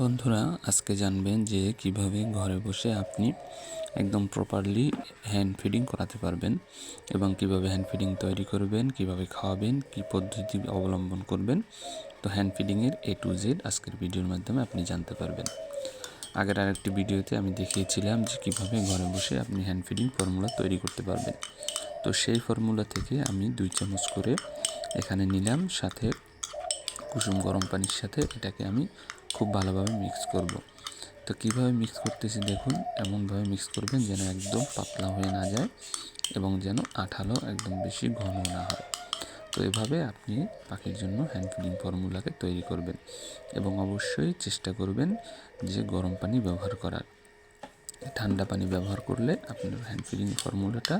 বন্ধুরা, আজকে জানবেন যে কীভাবে ঘরে বসে আপনি একদম প্রপারলি হ্যান্ড ফিডিং করাতে পারবেন এবং কীভাবে হ্যান্ড ফিডিং তৈরি করবেন, কীভাবে খাওয়াবেন, কি পদ্ধতি অবলম্বন করবেন। তো হ্যান্ড ফিডিংয়ের এ টু জেড আজকের ভিডিওর মাধ্যমে আপনি জানতে পারবেন। আগের আরেকটি ভিডিওতে আমি দেখিয়েছিলাম যে কীভাবে ঘরে বসে আপনি হ্যান্ড ফিডিং ফর্মুলা তৈরি করতে পারবেন। তো সেই ফর্মুলা থেকে আমি দুই চামচ করে এখানে নিলাম, সাথে কুসুম গরম পানির সাথে এটাকে আমি খুব ভালোভাবে মিক্স করব। তো কীভাবে মিক্স করতেছি দেখুন, এমনভাবে মিক্স করবেন যেন একদম পাতলা হয়ে না যায় এবং যেন আঠালো একদম বেশি ঘন না হয়। তো এভাবে আপনি পাখির জন্য হ্যান্ড ফিডিং ফর্মুলাকে তৈরি করবেন এবং অবশ্যই চেষ্টা করবেন যে গরম পানি ব্যবহার করার। ঠান্ডা পানি ব্যবহার করলে আপনার হ্যান্ড ফিডিং ফর্মুলাটা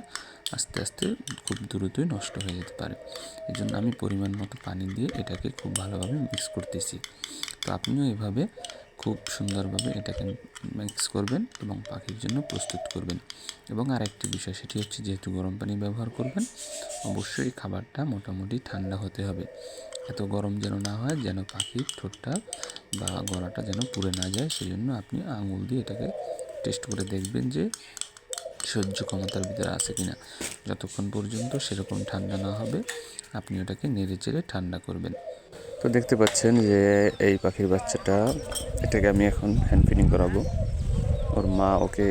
আস্তে আস্তে খুব দ্রুতই নষ্ট হয়ে যেতে পারে। এই জন্য আমি পরিমাণ মতো পানি দিয়ে এটাকে খুব ভালোভাবে মিক্স করতেছি। তো আপনিও এভাবে খুব সুন্দরভাবে এটাকে মিক্স করবেন এবং পাখির জন্য প্রস্তুত করবেন। এবং আরেকটি বিষয়, সেটি হচ্ছে যেহেতু গরম পানি ব্যবহার করবেন, অবশ্যই খাবারটা মোটামুটি ঠান্ডা হতে হবে। এত গরম যেন না হয়, যেন পাখির ঠোঁটটা বা গলাটা যেন পুড়ে না যায়, সেজন্য আপনি আঙুল দিয়ে এটাকে টেস্ট করে দেখবেন যে সহ্য ক্ষমতার ভিতরে আছে কিনা। যতক্ষণ পর্যন্ত সেরকম ঠান্ডা না হবে, আপনি ওটাকে নেড়ে চেড়ে ঠান্ডা করবেন। তো দেখতে পাচ্ছেন যে এই পাখির বাচ্চাটা, এটাকে আমি এখন হ্যান্ড ফিডিং করাবো। ওর মা ওকে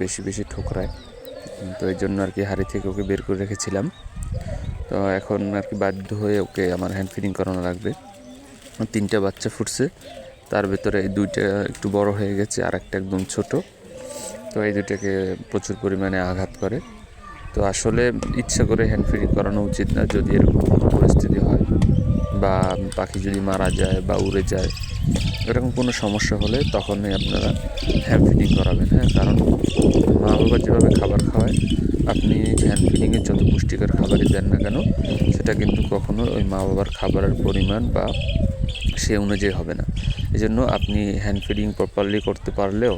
বেশি বেশি ঠোকরায়। তো এই জন্য আর কি হাড়ি থেকে ওকে বের করে রেখেছিলাম। তো এখন আর কি বাধ্য হয়ে ওকে আমার হ্যান্ড ফিডিং করানো লাগবে। তিনটা বাচ্চা ফুটছে। তার ভেতরে এই দুইটা একটু বড় হয়ে গেছে আর একটা একদম ছোট। তো এই দুটাকে প্রচুর পরিমাণে আঘাত করে। তো আসলে ইচ্ছা করে হ্যান্ড ফিডিং করানো উচিত না যদি এরকম কোনো পরিস্থিতি হয় বা পাখি যদি মারা যায় বা উড়ে যায়, এরকম কোনো সমস্যা হলে তখনই আপনারা হ্যান্ড ফিডিং করাবেন হ্যাঁ? কারণ মা বাবা যেভাবে খাবার খাওয়ায়, আপনি হ্যান্ড ফিডিংয়ের যত পুষ্টিকর খাবারই দেন না কেন সেটা কিন্তু কখনো ওই মা বাবার খাবারের পরিমাণ বা সে অনুযায়ী হবে না। এই জন্য আপনি হ্যান্ড ফিডিং প্রপারলি করতে পারলেও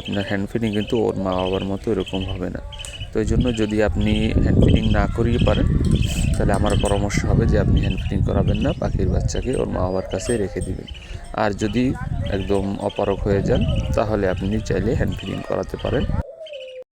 আপনার হ্যান্ড ফিডিং কিন্তু ওর মা বাবার মতো এরকম হবে না। তো এই জন্য যদি আপনি হ্যান্ড ফিডিং না করিয়ে পারেন, তাহলে আমার পরামর্শ হবে যে আপনি হ্যান্ড ফিডিং করাবেন না, পাখির বাচ্চাকে ওর মা বাবার কাছে রেখে দিবেন। আর যদি একদম অপারক হয়ে যান, তাহলে আপনি চাইলে হ্যান্ড ফিডিং করাতে পারেন।